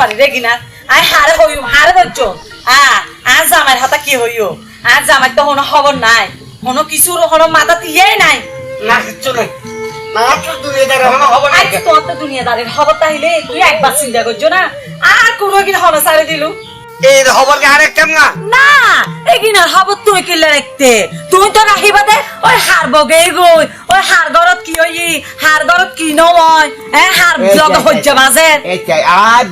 পারি রে গিনার আর হারে হইম হারে ধরছ আ আর আমার হাতা কি হইও? আর জামাই তো কোনো খবর নাই। কোনো কিছু কোনো মাথা তিয়াই নাই। না কিচ্ছু নাই। মাত্র দুনিয়াদার এখনও খবর নাই আজ তোর তো দুনিয়াদারের খবর তাইলে তুই একবার চিন্তা করছ না। আর কোনো কিন হলো সারে দিলু। এই খবর কি আরেক কেম না? না এগিনার খবর তুই কিনলে রাখতে তুই তো রাখিবা দে ওই হার বগে গই ওই হার গরত কি হই? হার গরত কি নয়? এ হার জগ হজ্জ বাজে। এই চাই আর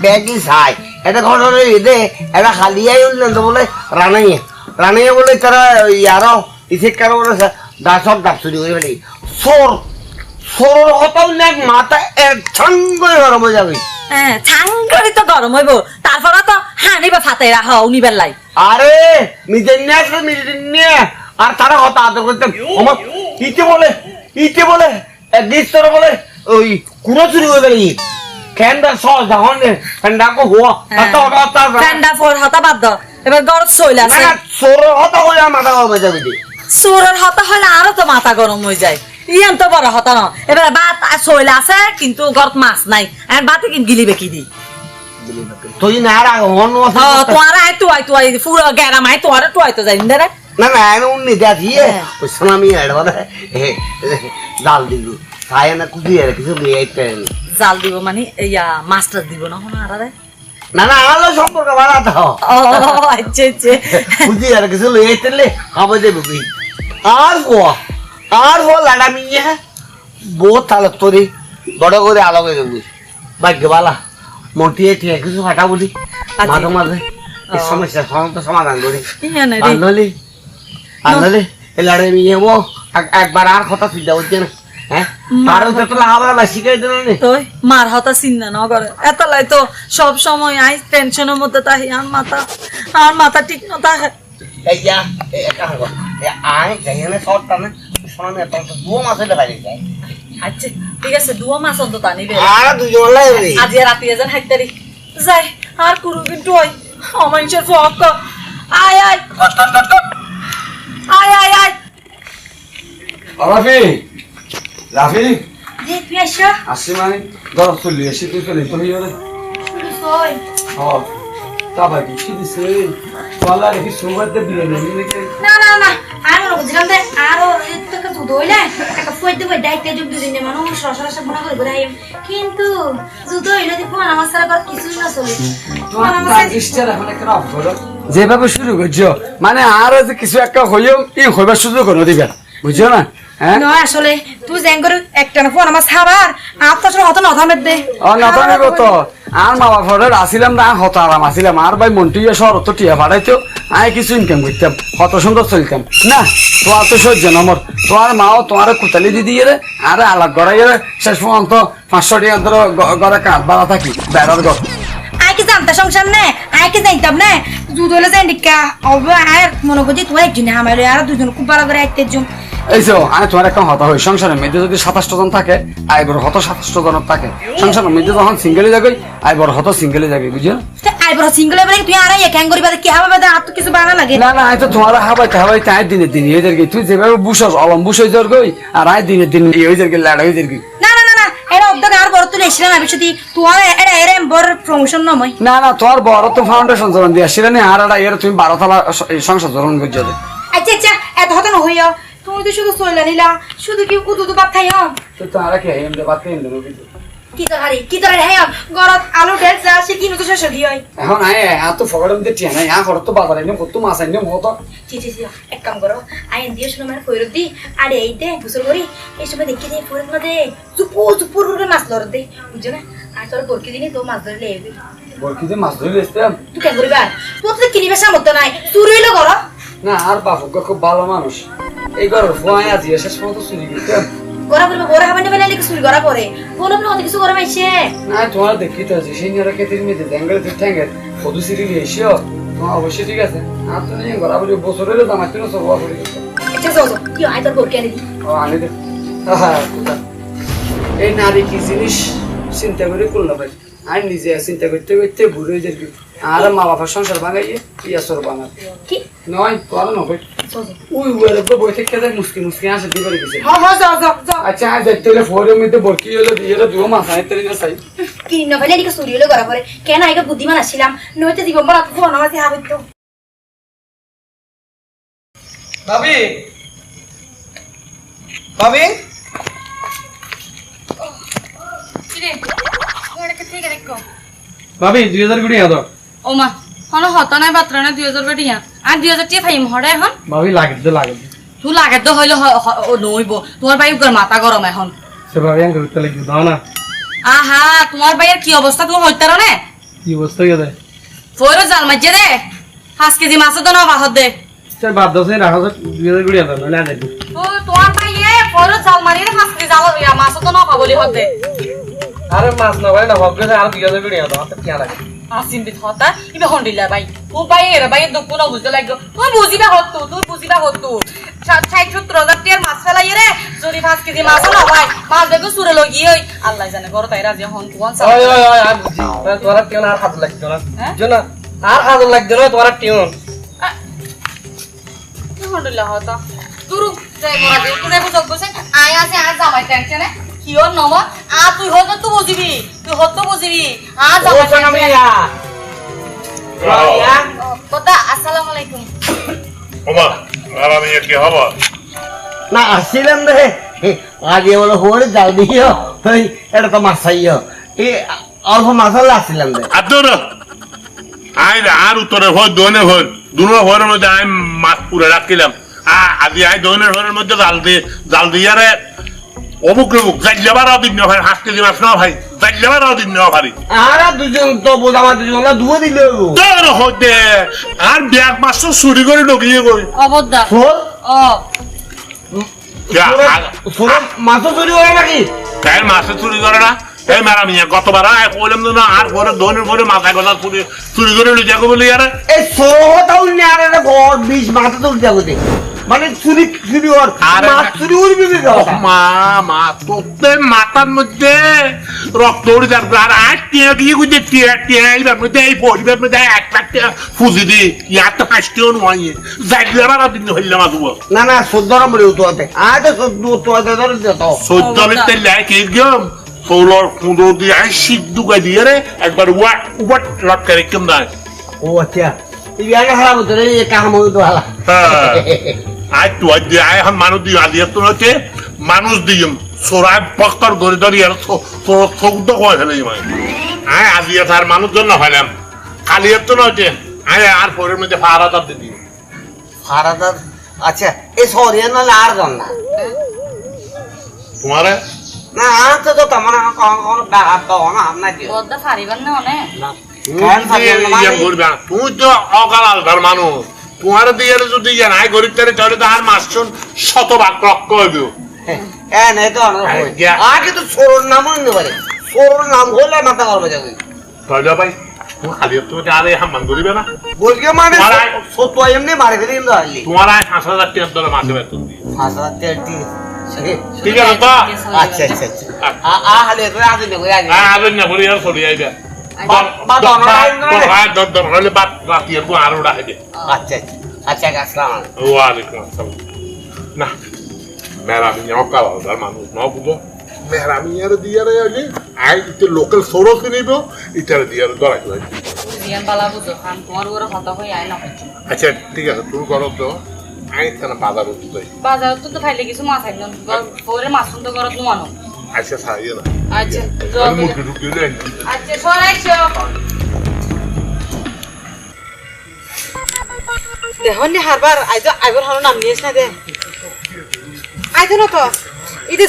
চাই এটা ঘটনা দে এটা হালিয়াই উঠলেন তো বলে রানাইয়া। রানাইয়া বলে তারা ইয়ারো ইসে কারও বলে দাসব দাপ চুরি করে ফেলি সোর সোর হতাও না মাথা এক সঙ্গে গরম হয়ে যাবে। ছাঙ্গরি তো গরম হইব। তারপরে তো হানি বা ফাতাই রাখ উনিবার লাই আরে নিজের নিয়ে আসলে নিজের নিয়ে। আর তারা হতা আদর আমার ইতে বলে ইতে বলে বলে ওই কুড়ো চুরি হয়ে গেলি কেনটা সহজ যখন কেনটা কো হুয়া হ্যাঁ। হতা হতা হতা ফোর হতা বাদ দাও। এবার গরত সইলা না সোর হতা হয়ে মাথা গরম হয়ে যাবে সুরের হতা হলে আরও তো মাথা গরম হয়ে যায়। ইয়ান তো বড় হতা ন। এবার ভাত শৈল আছে কিন্তু ঘরত মাছ নাই। আর ভাতে কিন গিলিবে কি দি? তুই না আর হন ও তোমার আয় তুই তুই পুরো গেরাম আয় তোমার তুই তো যাই রে না না আমি যাচ্ছি হ্যাঁ। ওই সালামি এড়বা জাল দিবি খায় না কুদি আর কিছু নিয়ে আইতে জাল দিব মানে ইয়া মাছটা দিব না হন আরে না না আলো সম্পর্ক বাড়াতে ও আচ্ছা আচ্ছা। বুঝি আর কিছু লই আইতেলে খাবে দেবে আর গো আর গো লাডা মিয়া বহুত তালে তোরি বড় করে আলোকে দেবি। ভাগ্য বালা মোটিয়ে ঠিক কিছু ফাটা বলি? মাঝে মাঝে এই সমস্যা সমস্ত সমাধান করি। আনলি আনলি এই লাড়ে মিয়ে ও একবার আর কথা চিন্তা হচ্ছে না হ্যাঁ? মার হতা চিন্তা ন করে। এত লাই তো সব সময় আই টেনশনের মধ্যে আর মাথা আর মাথা ঠিক না যাই না শোনা বাইরে যায় আচ্ছা ঠিক আছে দুয়া মাছ অন্তত আনিবে আর দুজন লাগে আজি রাতি এজন হাইতারি যাই আর কুরু কিন্তু ওই অমানুষের ফক আয় আয়। আয় আয় আয়। রাফি রাফি। রে তুই আইসা? আসি মানে ধর চলি তুই তো তা কি দিছে? রেখে সুবাদ বিয়ে না না না আর করছিলাম যে আরও তোকে দুধ হইলে টাকা দেব ডাইতে যোগ দুদিন মানুষ সরাসরি মনে করে ঘুরাই কিন্তু দুধ হইল দি ফোন আমার সারা ঘর কিছুই না চলে। এখন একটা অফ করো যেভাবে শুরু করছ মানে আর যে কিছু একটা হইও ই হইবার সুযোগ করে দিবে বুঝছ না? নয় আসলে তুই জ্যাং করে একটা না ফোন আমার সাবার আর তো আসলে হতো না দে ও নতনিব তো। আর মা বাপরে আসিলাম না হত আরাম আসিলাম। আর ভাই মন্টুইয়া শহর তো টিয়া ভাড়াইতো আমি কিছু ইনকাম করতাম কত সুন্দর চলতাম। না তোমার তো সহ্য নম্বর তোমার মাও তোমার কুতালি দি দিয়ে রে আর আলাদ গড়াই শেষ পর্যন্ত পাঁচশো টাকা ধরো গড়ে কাঠ বাড়া থাকি বেড়ার ঘর। আই কি জানতে সংসার নে? আই কি জানতাম না? দুধ হইলে যাই অব আর মনে করছি তুই একজন আমার আর দুজন খুব ভালো করে আইতে এই যে আমি তোমার একটা হতা হই সংসারের মধ্যে যদি সাতাশটা জন থাকে আইবর হত সাতাশটা জন থাকে। সংসারের মধ্যে যখন সিঙ্গেলে যাবে হত সিঙ্গেলে যাবে বুঝছ আই বড় সিঙ্গল এবারে তুই আর ইয়ে ক্যাং করিবা কি হবে আর তো কিছু বানা লাগে। না না আই তো তোমার হাবাইতে হাবাইতে আয় দিনের দিন এই যারকি তুই যেভাবে বুঝছস অলম বুঝ গই আর আয় দিনের দিন এই যারকি লাড়া যারকি না না না না এটা অর্ধেক আর বড় তুলে এসেছিলাম আমি শুধু তোমার এটা এর বড় প্রমোশন নমই না না তোর বড় তো ফাউন্ডেশন জরন দিয়া আর এর তুমি বারো তালা সংসার জরন। আচ্ছা আচ্ছা এত হতো হইয়া। তুমি তো শুধু চলে নিলা শুধু কি উদু উদু ভাত খাইও তো তারা কে দিয়ে দেবো কিন্তু। কি তরকারি? কি তরকারি হ্যাঁ গরত আলু ঢেল যা সে কিনো তো শেষ হলি হয়। এখন আয় এত ফকড়ের মধ্যে টিয়া নাই আর তো বাজার আইনে কত মাছ আইনে হতো জি জি জি এক কাম করো আইন দিয়ে শুনো মানে দি আর এই দে করি এই সময় দেখি দে দে চুপু চুপুর করে মাছ লড় দে বুঝছ না? আর তোর বরকি দিনই তো মাছ ধরে লেবি বলকি যে মাছ ধরে এসতাম তুই কেন করিবা তোর তো কিনিবে সামর্থ্য নাই চুরি হইল করো না আর বাপক খুব ভালো মানুষ এই ফুয়াই আজি শেষ পর্যন্ত চুরি করতাম গড়া করবে গড়া খাবার নেবে নাকি চুরি করা পরে? কোনো কোনো অত কিছু করা মাইছে না তোমার দেখিতে আছে সেই নিয়ে রেখে তিন জঙ্গলে তুই ঠ্যাঙ্গের ফদু সিরি এসিও। তোমার অবশ্যই ঠিক আছে। আর তো নিয়ে ঘোরা বলি বছরের দাম আছে না সব করে আচ্ছা যাও যাও কি আই তোর বরকি আনি দি ও আনি দে। এই নারী কি জিনিস চিন্তা করে করল ভাই? আর নিজে চিন্তা করতে করতে হয়ে যাবি। আর মা বাবার সংসার ভাঙাইয়ে কি আসর বানার কি? নয় তোর নয় ওই উয়ারে তো বই থেকে দেখ মুসকি মুসকি আসে দিবার গেছে। হ হ যাও যাও যাও। আচ্ছা আজ দেখতে হলে ফোরের মধ্যে বরকি হলো দিয়ে দুটো মাছ আনতে না চাই। কি নভেলে এদিকে চুরি হলে করা পরে কেন আগে বুদ্ধিমান আসছিলাম নইতে জীবন বলা ফোন আমার হাত হইতো ভাবি। ভাবি। ভাবি দুই হাজার কুড়ি হাজার ও মা হন হত নাই বাত্র না দুই হাজার বেটিয়া। আর দুই হাজার টিয়া ফাইম হরে এখন। ভাবি লাগে তো লাগে তুই লাগে তো হইলে নইব তোমার ভাই মাথা গরম এখন। সে ভাবি আঙ্কে করতে লাগবে দাও না। আহা তোমার ভাইয়ের কি অবস্থা তুমি হইতার নে? কি অবস্থা হয়ে যায় জাল মাঝে দে। পাঁচ কেজি মাছ তো না বাহত দে। সে বাদ দাও সে রাখা যাক দুই হাজার না দেখবি তো তোমার ভাইয়ে ফয়রো জাল মারি রে পাঁচ কেজি জাল মাছ তো না পাবলি হতে আরে মাছ না ভাই না ভাববে আর দুই হাজার কুড়ি হাজার হাতে কি লাগে আসিম বিত হতা ইবে হন্ডিলা ভাই তুই ভাই এর ভাই দুঃখ না বুঝতে লাগল। তুই বুঝিবা হতো তুই বুঝিবা হতো। ষাট সত্তর হাজার টিয়ার মাছ ফেলাই রে যদি পাঁচ কেজি মাছ না ভাই মাছ দেখো সুরে লগি ওই আল্লাহ জানে গরো তাই রাজি হন তুই ওই ওই ওই আর হাত লাগতো না। হ্যাঁ? আর হাত লাগতো না তোমার টিউন। হন্ডিলা হতা। দুরু যাই বসে আয় আছে আর জামাই টেনশনে। কিও নব আ তুই হত তুই বুঝিবি তুই হত বুঝিবি আ কথা আসসালামু আলাইকুম। ওমা আরামে কি হব না আসছিলাম রে। আগে বলে হরে জাল দিও। ওই এটা তো এই অল্প মাছ হলে আসছিলাম রে। আদর আই আর উত্তরে ভয় দোনে ভয় দুনো ভয়ের মধ্যে আমি মাছ পুরে রাখিলাম। আ- আজি আই দোনের ভয়ের মধ্যে জাল দিয়ে জাল দিয়ে রে। অমুক অমুক যাই দিন না ভাই কেজি না ভাই যাই যাবার দিন না ভাই। আর দুজন তো বোঝা আমার দুজন ধুয়ে দিলে তোর হইতে আর ব্যাগ মাছ তো চুরি করে ঢুকিয়ে গই। অবদ্দা শোন ও শোন মাছও চুরি করে নাকি? তাই মাছে চুরি করে না। এই মেরা মিয়া গতবার আয় কইলাম না আর পরে দোনের পরে মাথায় গলা চুরি চুরি করে লই বলি আরে। এই ঘর বিষ মাথা তুলতে যাবে মানে চুরি চুরি ওর আরে মাছ চুরি ও মা মা তোদের মাথার মধ্যে রক্ত উড়ে যাবে আর আজ টিয়া দিয়ে গুজে টিয়া টিয়া এইবার মধ্যে এই পরিবার মধ্যে এক লাখ টাকা ফুজি দি ইয়ার তো হাসতেও নয় যাই যাবার আর দিন হইলাম আসব না না চোদ্দ নম্বরে উঠো হতে আর তো চোদ্দ উঠো হতে ধরে দিত চোদ্দ মিনিট লাই কে গেম ষোলোর পনেরো দিয়ে আই সিদ্ধ গাই দিয়ে রে একবার উয়া উবার লটকা রেখে দেয় ও আচ্ছা। তুই আগে খারাপ রে কাম হইতো হালা। হ্যাঁ। আজ দিয়ে আই এখন মানুষ দিয়ে আলিয়া তো হচ্ছে মানুষ দিম সোরাই পক্কর ধরে ধরে আর তো কয় ফেলে মানে আয় আজিয়া তার মানুষ জন্য হইলাম খালি তো নয় আয় আর পরের মধ্যে ফারা তার দিদি ফারাদার আচ্ছা এই সরিয়ে নাহলে আর জন না তোমারে না তো তো তেমন কখনো কখনো ব্যাঘাত তো না আপনার কি বদ্দা ফারিবার না অনে না মানে? করবে তুই তো অকাল আলদার মানুষ তোমার দিয়ে যদি ইয়ে নাই গরিব তারে তাহলে তো আর মাস শুন শতভাগ রক্ত হইব এ নেই তো হয়। আগে তো সরুর নামও নিতে পারে। সরুর নাম হলে মাথা করবে যাবে। তাহলে ভাই মানে ঠিক আছে তো আচ্ছা আচ্ছা। আচ্ছা তো না আচ্ছা আচ্ছা আচ্ছা মেরামি অকাল আলদার মানুষ ন বুঝো? মেরামি আর দিয়ারে আগে আই ইতে লোকাল সোরস নিব ইটারে দিয়ারে দরাই দরাই জিয়ান বালা বুঝো খান তোমার ওরা হতা হই আয় না আচ্ছা ঠিক আছে তুমি করো তো। আই তানা বাজার উঠতে বাজারত তো ফাইলে কিছু মাছ আইন পরে মাছ তো নোয়ানো আচ্ছা সারিয়ে না আচ্ছা আমি মুখে ঢুকিয়ে দেয় আচ্ছা সরাইছো দেখুন নি হারবার আইতো আইবার হলো নাম নিয়েছ না দে। আইতো না তো। ইদে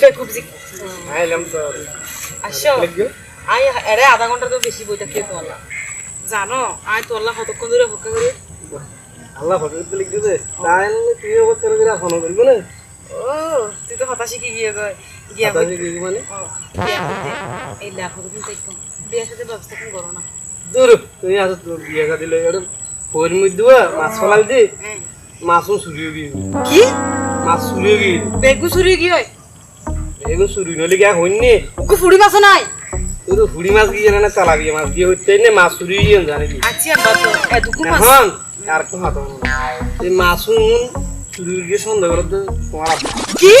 বেকুবজি আইলাম তো আসো আই এরে আধা ঘণ্টা তো বেশি বইটা কে তো জানো আই তো আল্লাহ কতক্ষণ ধরে হকা করে। আল্লাহ ফটো লিখ দিতে তাহলে তুই ওকে করে করে ফোন করবি না। ও তুই তো হতাশি কি গিয়ে গিয়া কি মানে? গিয়া এই লাখ তো কিন্তু বিয়ের সাথে ব্যবস্থা করো না। দূর তুমি তোর বিয়ে মধ্যে মাছ ফলাই দি হ্যাঁ। মাছও গিয়ে কি? মাছ চুরি গিয়ে বেগু চুরি কি হয় এগুলো চুরি নলে কি হইনি ওকে ফুড়ি মাছ নাই? তুই তো হুড়ি মাছ গিয়ে না চালাবি মাছ গিয়ে হইতে নে মাছ চুরি গিয়ে জানি কি আছি আব্বা তো মাছ। আর কোন হাত এই মাছুন গিয়ে সন্দেহ করে তো তোমার। কি?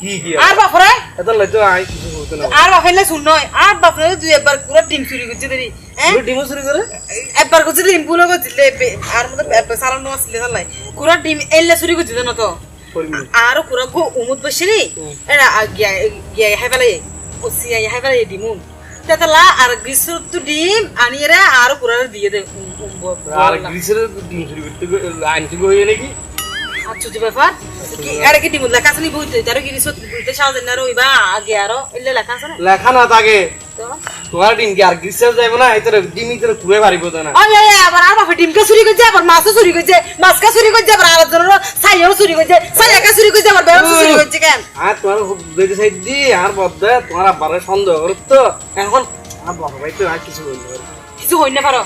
কি কি আর বাপরে? এটা লইতো আই কিছু হইতো না। আর বাপরে শুন নয়। আর বাপরে দুই একবার পুরো ডিম চুরি করছে দেরি হ্যাঁ? তুই চুরি করে? একবার করছে ডিম পুলো করছে আর মধ্যে সারানো আসলে চালাই পুরো ডিম এলে চুরি করছে না তো? আর পুরো গো উমুদ বসে রে এরা গিয়া গিয়া হাই ফেলে। ও সিয়া হাই ফেলে ডিমুন তেতলা আর গ্রীষ্ম তো ডিম আনিয়ে আর পুরো দিয়ে দে আর গ্রিসের ডিম চুরি করতে আনতে গিয়ে নাকি? আচ্ছা ব্যাপার? কি আর কি ডিম লেখা আছে নি বইতে? তার কি গ্রীষ্ম বইতে সাজ না রইবা? আগে আরও? এলে লেখা আছে না? লেখা না থাকে তোমার ডিম কি আর গ্রিসের যাইব না? এতরে ডিম ইতরে ঘুরে পারিব না। ওই ওই আবার আর বাপে ডিমকে চুরি করছে আবার মাছও চুরি করছে মাছকে চুরি করছে আবার আর জনের সাইও চুরি করছে সাইয়াকে চুরি করছে আবার বেড়া চুরি করছে কেন? আর তোমার দুইটা সাইড দি আর বদলে তোমার আব্বারে সন্দেহ করত এখন আর বাবা ভাই তো আর কিছু বলতে কিছু হইনে পারো।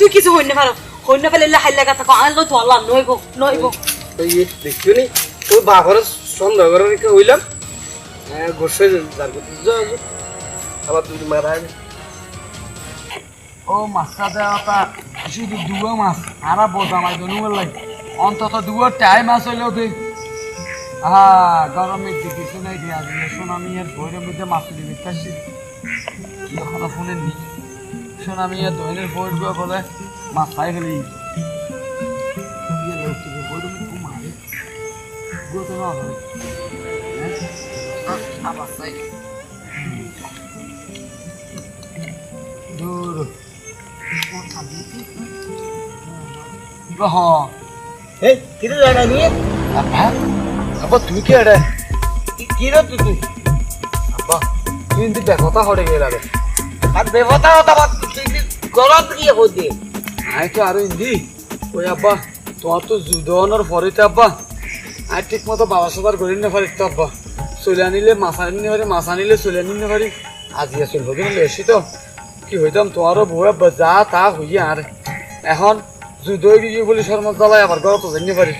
তুই কিছু হইনে পারো। হইনে পেলে হাইলে কথা কো আলো তো আল্লাহ নইব নইব। দেখছ নি। সন্দেহ করে রেখে হইলাম গোসে যার করতে। আবার তুমি মারা ও মাছটা দেওয়াটা শুধু মাছ। আরা বোঝা লাগে। অন্তত দুয়ার টাই মাছ হইলেও দে হ্যাঁ গরমের দিকে শুনে দিয়ে। আসলে সোনামি এর বইয়ের মধ্যে মাছ তুলি বিকাশি কি এখনও ফোনে নি? সোনামি গুলো বলে মাছ খাই ফেলি গুলো তো না হয়। হ্যাঁ? আবার চাই দূর। হ্যাঁ এই কিরে লাড়া নিয়ে? আব্বা। আব্বা তুই কি এটা কি রে তুই তুই? আব্বা তুই কিন্তু বেকতা হরে গেলা রে আর দেবতা হতা বাদ তুই গলত গিয়ে হতে আই তো আরও হিন্দি ওই আব্বা তোমার তো জুদনের পরেতে আব্বা আই ঠিক মতো বাবা সবার করি না পারি তো আব্বা। চলে আনিলে মাছ আনিলে পারি মাছ আনিলে চলে আনিলে পারি আজি চলব কিন্তু এসি তো। কি হইতাম তোমারও আব্বা যা তা হইয়া আর। এখন জুদই গিয়ে বলি শর্মা জ্বালাই আবার ঘর তো জানিয়ে পারি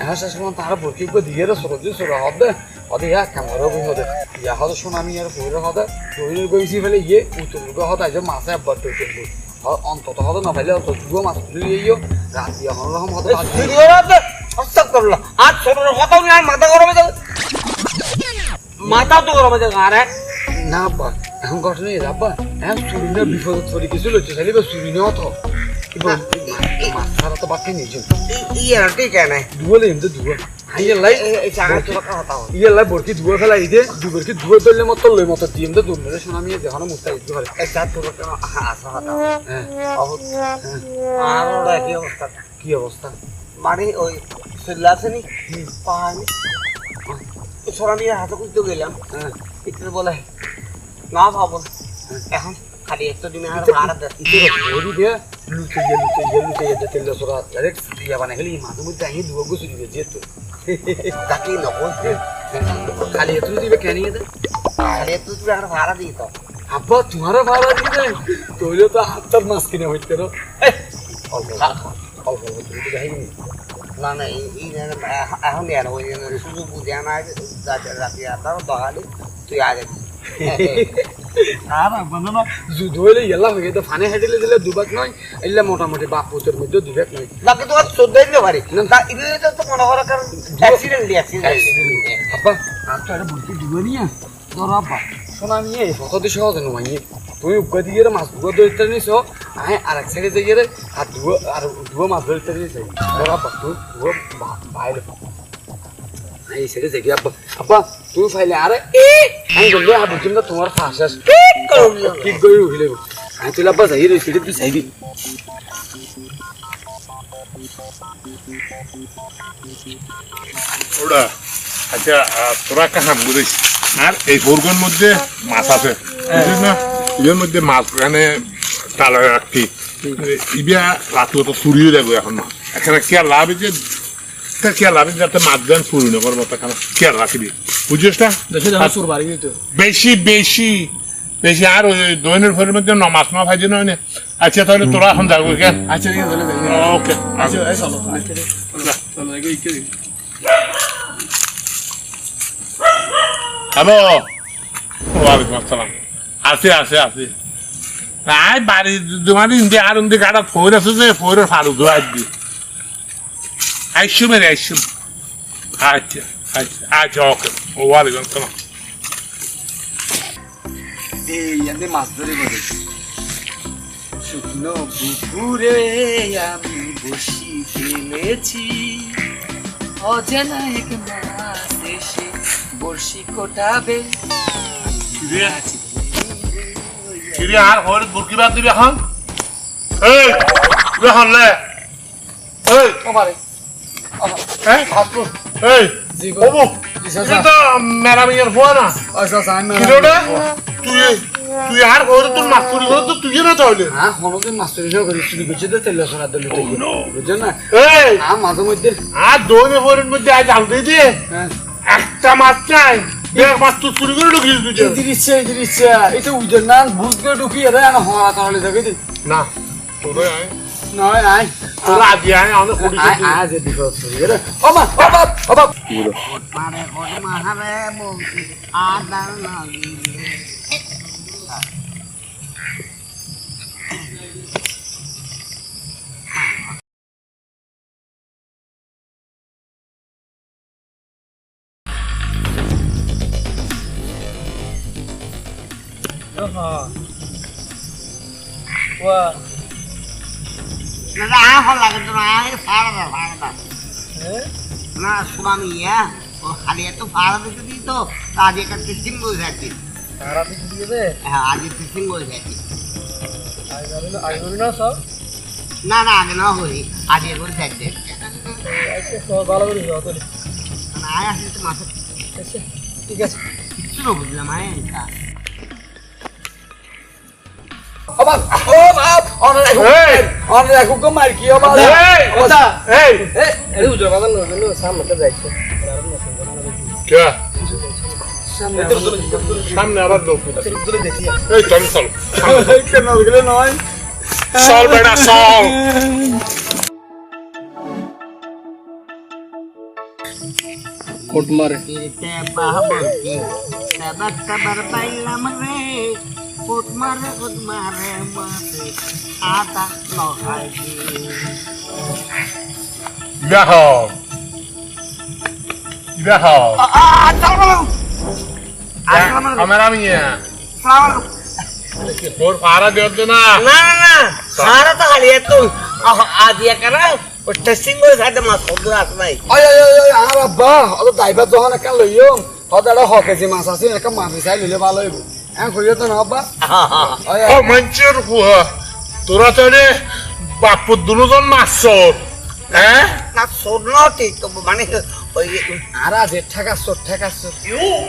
এখন শেষ সময় তারা বরকি দিয়ে রে সরজি সর হবে অদে ইয়া কামড় বই হদে ইয়া হদে সোনামি আর বইরে হদে বইরে গইছি ফেলে ইয়ে উত্তর গো হদে আজ মাছে আব্বার তো চলবো অন্তত হদে না পাইলে অন্তত দুও মাছ তুলি ইয়ে রাতি এখন রকম হদে হস্তাক করল। আর ছোট কথা নিয়ে আর মাথা গরমে যাবে। মাথা তো গরমে যাবে আরে। না আব্বা এখন ঘটনা এই আব্বা এখন চুরি না বিপদ পড়ে কিছু লইছে খালি বা চুরি নেওয়া তো মাছ ছাড়া তো বাকি নিজে ইয়ে ঠিক আছে দুয়ালে এমনি দুয়া বরকি ধরলে মতো লই মতো দিয়ে দূর মেরে শোনা মিয়ে দেখানো মুস্তা ইদে পারে হ্যাঁ। আর কি অবস্থা? কি অবস্থা? মানে ওই চলে আসেনি পাহাড়ি সরা নিয়ে হাতে খুঁজতে গেলাম। বলে না ভাবো এখন খালি একটা দিনে আর ভাড়া দেয় দিয়ে লুচে গিয়ে লুচে গিয়ে লুচে গিয়ে তেল সরা ডাইরেক্ট ইয়া বানাই গেলি মাঝে মধ্যে আহি দুয়া গুছু দিবে যেত তাকে নকল খালি এত দিবে কেন খালি একটু তুমি আর ভাড়া দিই তো। আব্বা তোমার ভাড়া দিবে তৈলে তো হাতটার মাছ কিনে হইতে রো। অল্প অল্প অল্প তুমি তো যাইনি না না এখন না ওই সুযোগ বুঝে না রাতে তার দহালি তুই আগে আর আব্বা না যুদ্ধ হইলে ইয়ালা হয়ে গেছে ফানে হেঁটেলে দিলে দুবাক নয় এলে মোটামুটি বাপ পুতের মধ্যে দুবাক নয় বাকি তোমার চোদ্দ দিতে পারি তা এটা তো মনে করো কারণ অ্যাক্সিডেন্ট অ্যাক্সিডেন্ট আব্বা আর তো এটা বলতে দিবে নিয়ে ধরো আব্বা শোনা নিয়ে ফটো সহজ নয় তুমি উগা দিয়ে মাছ ধরতে নিছো আয় আর এক সাইডে যাইয়ে রে আর দুগো আর দুগো মাছ ধরতে নিছে ধরো আব্বা তুই দুগো বাইরে। এই সাইডে যাই আব্বা। আব্বা তুই ফাইলে আরে এ আমি বললে আব্বা তুমি তোমার ফাঁসাস ঠিক করে উঠিলে আমি তুই আব্বা যাই রে সেটা তুই চাইবি ওরা আচ্ছা তোরা একটা হাম করিস আর এই বোরগের মধ্যে মাছ আছে বুঝিস না? এর মধ্যে মাছ এখানে তালা রাখি ইবিয়া রাত্রে তো চুরিও যাব এখন মাছ এখানে কে লাভ যে তা কে লাভ যাতে মাছ দেন চুরি নকর মতো এখানে কে রাখিবি বুঝিস না বেশি বেশি বেশি আর ওই দৈনের ঘরের মধ্যে ন মাছ না ভাজি নয় না? আচ্ছা তাহলে তোরা এখন যাব কেন আচ্ছা ঠিক আছে ওকে আচ্ছা চলো এগো হ্যালো। ওয়ালাইকুম আসসালাম। আছে আছে আছে। আই বাড়ি তোমার ইন্দি আর ইন্দি গাড়া ফোর আছে যে ফোরের ফারু দো। আসবি আইসু মেরে আইসু আচ্ছা আচ্ছা আচ্ছা ওকে। ওয়ালাইকুম আসসালাম। এই মাছ ধরে বলে শুকনো পুকুরে আমি বসি ফেলেছি। অজানা এক মাছ এসে বর্ষি কোটাবে। কিরে কিরে আর হরে বুরকি বাদ দিবি এখন? এই তুই এখন লে। এই ওপারে হ্যাঁ? এই এটা তো ফোয়া না। আচ্ছা আচ্ছা আমি তুই তুই আর হরে তোর মাছ চুরি তো তুই না তাহলে। হ্যাঁ কোনোদিন মাছ চুরি করে চুরি করছে তো তেল সরা দিল বুঝছ না? এই। আর মাঝে মধ্যে আর দৌড়ে ফোরের মধ্যে আজ আল দিয়ে দিয়ে হ্যাঁ। একটা মাছ চাই। দেড় মাছ তুই চুরি করে ঢুকিস তুই ইদির ইচ্ছে ইদির এটা উইদের না করে ঢুকিয়ে রে না হওয়া তাহলে দেখে দি। না তোরে আয়। নয় আয় তোরা আদি আয় অনেক কুড়ি আয় আয় যে দিকে চুরি করে ও মা ও বাপ ও বাপ না এখন লাগে তো না ফাড়া না সুনামি ইয়া। ও খালি এত ফাড়া দিতে দিই তো আজ একটা টিচিং বসে আছি হ্যাঁ আজ টিচিং বসে আছি না না আগে না হই আজ এ করে থাকবে না আসলে তো মাথা ঠিক আছে। কিচ্ছু না বুঝলাম আয়। বাপ ও বাপ অন রাখো এই! অন মার কি বাপ এই! কথা! এই! আরে উজো বাবা না জন্য সামনে যাইছে কে? সামনে আবার লোক এই চল চল। কেন গেলে নয়? চল বেটা চল। কোট মারে Kita bahagia, sabar sabar baiklah mere, put mare put mare mare, ada no. দেখো। দেখো। Ah, assalamualaikum. নিয়ে Assalamualaikum. তোর পাড়া দেওয়ার না। না না না। সারা তো খালি তো আজ ইয়া করা ও টেস্টিং করে সাথে মাছ কত আছে ভাই। ওই ওই ওই আর আব্বা অত ড্রাইভার যখন একটা লইও হত একটা হ কেজি মাছ আছে একটা মাছ চাই লইলে ভালো হইব। কইও তো না আব্বা ওই ও মঞ্চের হুয়া তোরা তো রে বাপুর দুজন মাছর হ্যাঁ না ঠিক তো মানে ওই আর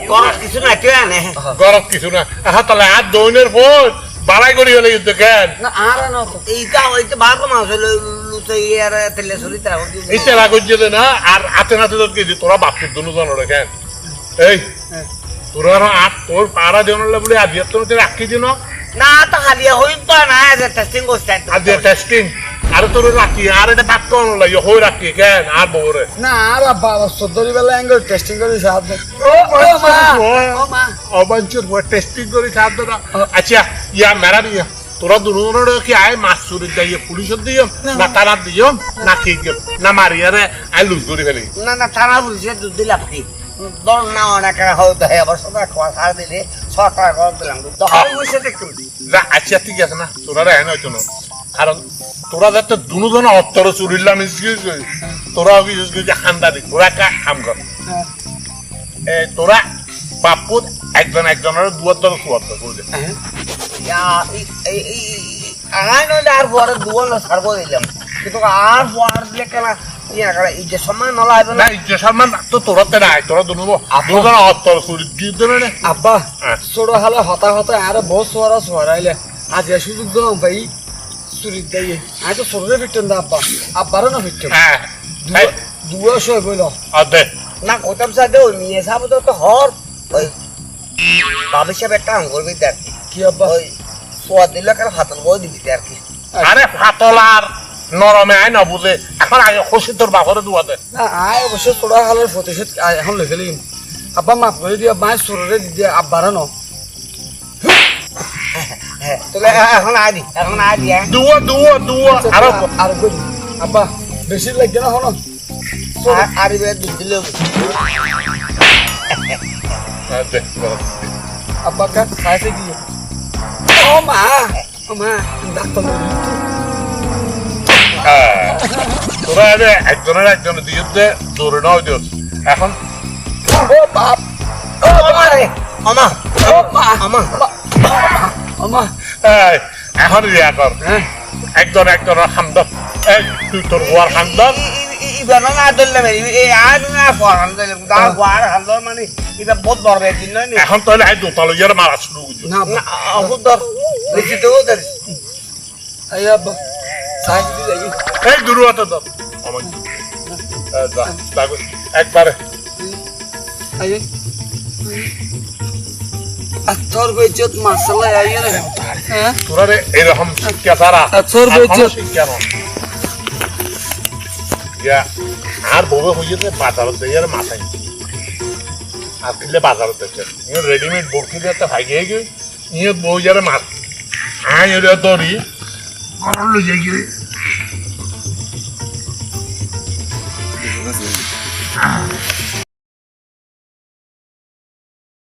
করার কিছু না কেউ আনে গরম কিছু না হ্যাঁ তাহলে আর দৈনের ফোন বাড়াই করি গেলে কিন্তু কেন না আর না তো এইটা ওইটা ভালো মাছ হলো লুচে ইয়ার তেলে সরি তার ইচ্ছে না আর হাতে নাতে তোর বাপুর দুজন কেন এই তোরা তোর পাড়া দেওয়ার বলে আজ তোর রাখি দিন না তো হালিয়া হইন তো না টেস্টিং করতে আজ টেস্টিং আর তোর রাখি আর এটা ডাক্তার লাগে হই রাখি কেন? আর বউরে। না আর আব্বা চোদ্দরি বেলা এঙ্গল টেস্টিং করে সাহায্য। অবাঞ্চের টেস্টিং করে সাহায্য না আচ্ছা ইয়া মেরা দিয়া তোরা দুজনের কি আয় মাছ চুরি দিয়ে পুলিশের দিও না। তারা দিও না কি দিও না মারিয়ারে আই লুজ করে ফেলি। না না থানা পুলিশে দুধ দিলাম দল না অনেক হয়তো আবার সবাই খাওয়া ছাড় দিলে ছ টাকা দিলাম। হয়। না আচ্ছা ঠিক আছে না তোরা হ্যাঁ হয়তো না কারণ তোরা যাতে দুজন অত্তর চুরিলাম তোরা করে তোরা কা কর। এ তোরা বাপুর একজন একজনের দুয়ার আগাই নইলে আর পরে দুয়ার দিলাম। কিন্তু আর পর দিলে কেন ইয়ে করে এই নলা হবে না? ইজ্জত সম্মান তো তোরা নাই তোরা দুজন দুজন অত্তর চুরি দিয়ে দিলে না। আব্বা হ্যাঁ। ছোট হালে হতা হতা আর বহু সোয়ারা সোয়ারাইলে আজ সুযোগ দিলাম ভাই চুরি দিয়ে আজ তো ছোটরে ফিরতেন না আব্বা। আব্বারও না ফিরতেন। হ্যাঁ। এই, বইল। আর দে। না কোথাও সাথে ওই মেয়ে সাহেব তো তো হর। ওই বাবু সাহেব একটা আঙ্গুর বিদ্যা কি। কি আব্বা? ওই সোয়াদ দিলে কেন হাতল বই দিবি আর কি। আরে ফাতল আর নরমে আয় না বুঝে। এখন আগে খুশি তোর বাপরে দুয়াতে না আয় অবশ্য ছোট হালের প্রতিশোধ আয় এখন লেগে লিম আব্বা মাফ করে দিয়া মায়ের ছোটরে দিয়ে আব্বারও ন। তাহলে এখন আদি এখন আদি হ্যাঁ দুয়া দুয়া দুয়া। আরও আর কই আব্বা বেশি লাগবে না হলো আর দুধ দিলে। আব্বা কা খাইতে গিয়ে। ও মা ও মা ডাক্তার হ্যাঁ। তোরা এনে একজনের একজনের দিয়ে দে জোরে নয় দিস এখন ও বাপ। ও রে আমা ও আমা। ও এখন রিয়া কর একজন একজনের হামদন এই তুই তোর গোয়ার হামদন ইবানো না ধরলে এই আর না ফরান দিলে তার গোয়ার হালদর মানে এটা বহুত বড় একদিন নয় এখন তাহলে এই দোতল ইয়ার মারা শুরু না না আই যাই এই যা কর। একবারে। আই আতর মাসালা আই রে। হ্যাঁ? তোরা রে এরকম শিক্ষা ছাড়া তোর আর শিক্ষা নয়। ইয়া, আর বউে হইছে বাজারত দেয় মাথায়। আর কিলে বাজারত রেডিমেড দিয়ে একটা ভাই গিয়ে ইয়ে বউ যারে মাছ আয় কখন লইয়ে গিয়ে